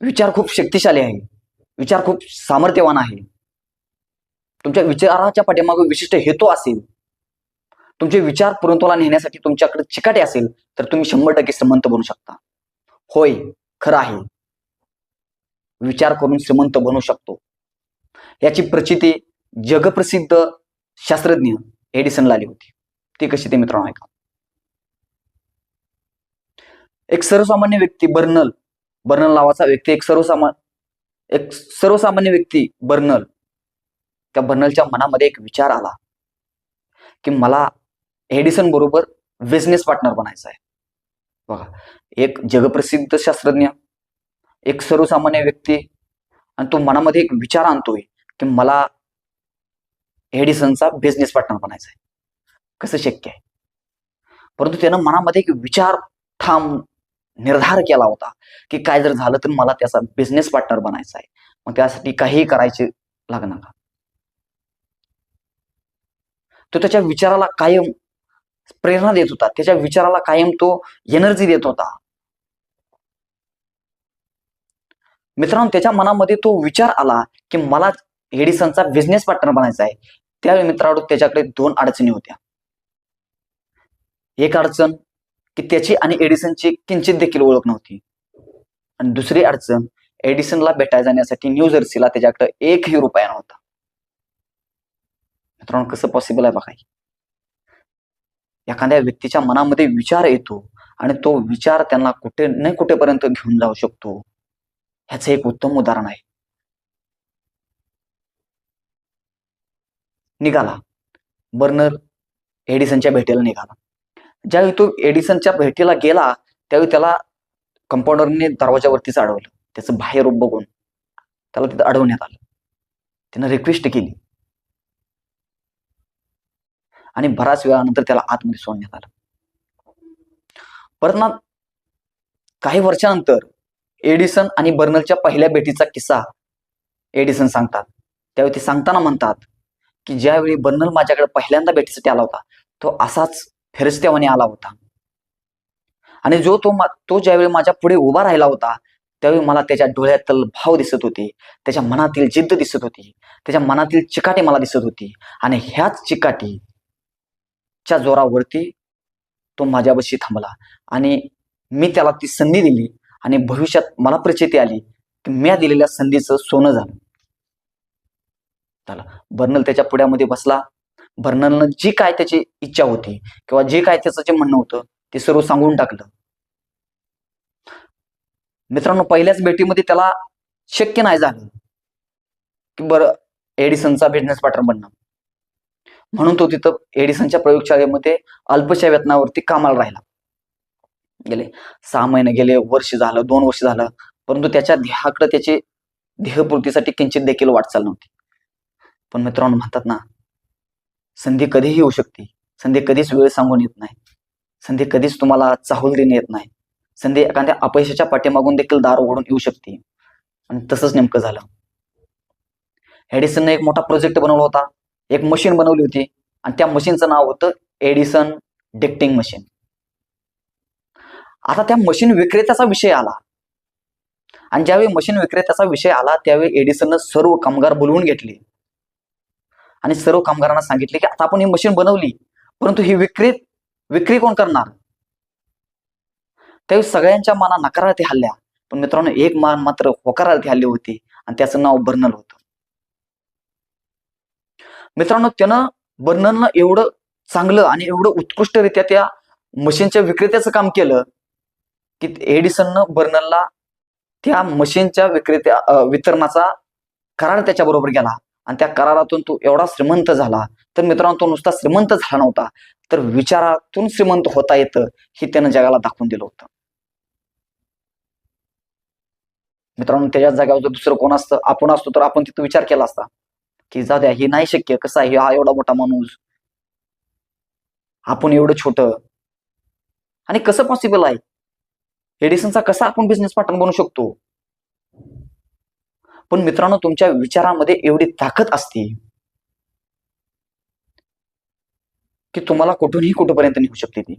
विचार खूप शक्तिशाली आहे. विचार खूप सामर्थ्यवान आहे. तुमच्या विचाराच्या पाठीमागे विशिष्ट हेतू असेल. तुमचे विचार पुरंतोला नेण्यासाठी तुमच्याकडे चिकाटे असेल तर तुम्ही शंभर टक्के श्रीमंत बनू शकता. होय खरं आहे. विचार करून श्रीमंत बनू शकतो. याची प्रचिती जगप्रसिद्ध शास्त्रज्ञ एडिसनला आली होती. ती कशी ते मित्रांनो ऐका. एक सर्वसामान्य व्यक्ती बर्नल बर्नल नावाचा व्यक्ती एक सर्वसामान एक सर्वसामान्य व्यक्ती बर्नल. त्या बर्नलच्या मनामध्ये एक विचार आला की मला एडिसन बरोबर बिझनेस पार्टनर बनायचं आहे बघा एक जगप्रसिद्ध शास्त्रज्ञ एक सर्वसामान्य व्यक्ती आणि तो मनामध्ये एक विचार आणतोय की मला एडिसनचा बिझनेस पार्टनर बनायचा आहे कसं शक्य आहे? परंतु त्यानं मनामध्ये एक विचार ठाम निर्धार केला होता की काय जर झालं तर मला त्याचा बिझनेस पार्टनर बनायचा आहे. मग त्यासाठी काहीही करायचे लागणार का तो त्याच्या विचाराला कायम प्रेरणा देत होता. त्याच्या विचाराला कायम तो एनर्जी देत होता. मित्रांनो त्याच्या मनामध्ये तो विचार आला की मला एडिसनचा बिझनेस पार्टनर बनायचा आहे. त्यावेळी मित्रांनो त्याच्याकडे दोन अडचणी होत्या. एक अडचण की त्याची आणि एडिसनची किंचित देखील ओळख नव्हती. आणि दुसरी अडचण एडिसनला भेटायला जाण्यासाठी न्यू जर्सीला त्याच्याकडे एकही रुपया नव्हता. मित्रांनो कसं पॉसिबल आहे बघा एखाद्या व्यक्तीच्या मनामध्ये विचार येतो आणि तो विचार त्यांना कुठे नाही कुठेपर्यंत घेऊन जाऊ शकतो ह्याचं एक उत्तम उदाहरण आहे. निघाला. बर्नर एडिसनच्या भेटीला निघाला. ज्यावेळी तो एडिसनच्या भेटीला गेला त्यावेळी त्याला कंपाऊंडरने दरवाजावरतीच अडवलं त्याचं बाहेर रूप बघून त्याला तिथं अडवण्यात आलं. त्यानं रिक्वेस्ट केली. आणि बराच वेळानंतर त्याला आतमध्ये सोडण्यात आलं. परत ना काही वर्षानंतर एडिसन आणि बर्नलच्या पहिल्या भेटीचा किस्सा एडिसन सांगतात. त्यावेळी ते सांगताना म्हणतात की ज्यावेळी बर्नल माझ्याकडे पहिल्यांदा भेटीसाठी आला होता तो असाच फेरस्त्यावाने आला होता. आणि जो तो तो ज्यावेळी माझ्या पुढे उभा राहिला होता त्यावेळी मला त्याच्या डोळ्यातील भाव दिसत होते त्याच्या मनातील जिद्द दिसत होती त्याच्या मनातील चिकाटी मला दिसत होती. आणि ह्याच चिकाटीच्या जोरावरती तो माझ्यापाशी थांबला. आणि मी त्याला ती संधी दिली आणि भविष्यात मला प्रचिती आली. की मी दिलेल्या संधीचं सोनं झालं. झालं. बर्नल त्याच्या पुढ्यामध्ये बसला. बर्नलनं जी काय त्याची इच्छा होती किंवा जे काय त्याचं जे म्हणणं होतं ते सर्व सांगून टाकलं. मित्रांनो पहिल्याच भेटीमध्ये त्याला शक्य नाही झालं की बरं एडिसनचा बिझनेस पार्टनर बनणं. म्हणून तो तिथं एडिसनच्या प्रयोगशाळेमध्ये अल्पशा वेतनावरती कामाला राहिला. गेले सहा महिने गेले वर्ष झालं दोन वर्ष झालं परंतु त्याच्या ध्येयाकडे त्याची ध्येयपूर्तीसाठी किंचित देखील वाटचाल नव्हती. पण मित्रांनो म्हणतात ना संधी कधीही येऊ शकते. संधी कधीच वेळ सांगून येत नाही. संधी कधीच तुम्हाला चाहूल देणे येत नाही. संधी एखाद्या अपयशाच्या पाठीमागून देखील दार उघडून येऊ शकते. आणि तसंच नेमकं झालं. एडिसनने एक मोठा प्रोजेक्ट बनवला होता. एक मशीन बनवली होती. आणि त्या मशीनचं नाव होतं एडिसन डिक्टिंग मशीन. आता त्या मशीन विक्रेत्याचा विषय आला. आणि ज्यावेळी मशीन विक्रेत्याचा विषय आला त्यावेळी एडिसननं सर्व कामगार बोलवून घेतले. आणि सर्व कामगारांना सांगितले की आता आपण ही मशीन बनवली परंतु ही विक्री विक्री कोण करणार? त्यावेळी सगळ्यांच्या मना नकारार्थी हल्ल्या. पण मित्रांनो एक मान मात्र होकारार्थी हल्ली होती आणि त्याचं नाव बर्नल होतं. मित्रांनो त्यानं बर्नलनं एवढं चांगलं आणि एवढं उत्कृष्टरित्या त्या मशीनच्या विक्रेत्याचं काम केलं की एडिसननं बर्नलला त्या मशीनच्या विक्रेत्या वितरणाचा करार त्याच्याबरोबर गेला आणि त्या करारातून तो एवढा श्रीमंत झाला. तर मित्रांनो तो नुसता श्रीमंत झाला नव्हता. तर विचारातून श्रीमंत होता येतं हे त्यानं जगाला दाखवून दिलं होतं. मित्रांनो त्याच्या जागेवर जर दुसरं कोण असतं आपण असतो तर आपण तिथं विचार केला असता. की जा द्या हे नाही शक्य कसं आहे हा एवढा मोठा माणूस. आपण एवढं छोट. आणि कसं पॉसिबल आहे? एडिसनचा कसा आपण बिझनेस पार्टनर बनू शकतो? पण मित्रांनो तुमच्या विचारामध्ये एवढी ताकद असते की तुम्हाला कुठूनही कुठपर्यंत नेऊ शकते ती.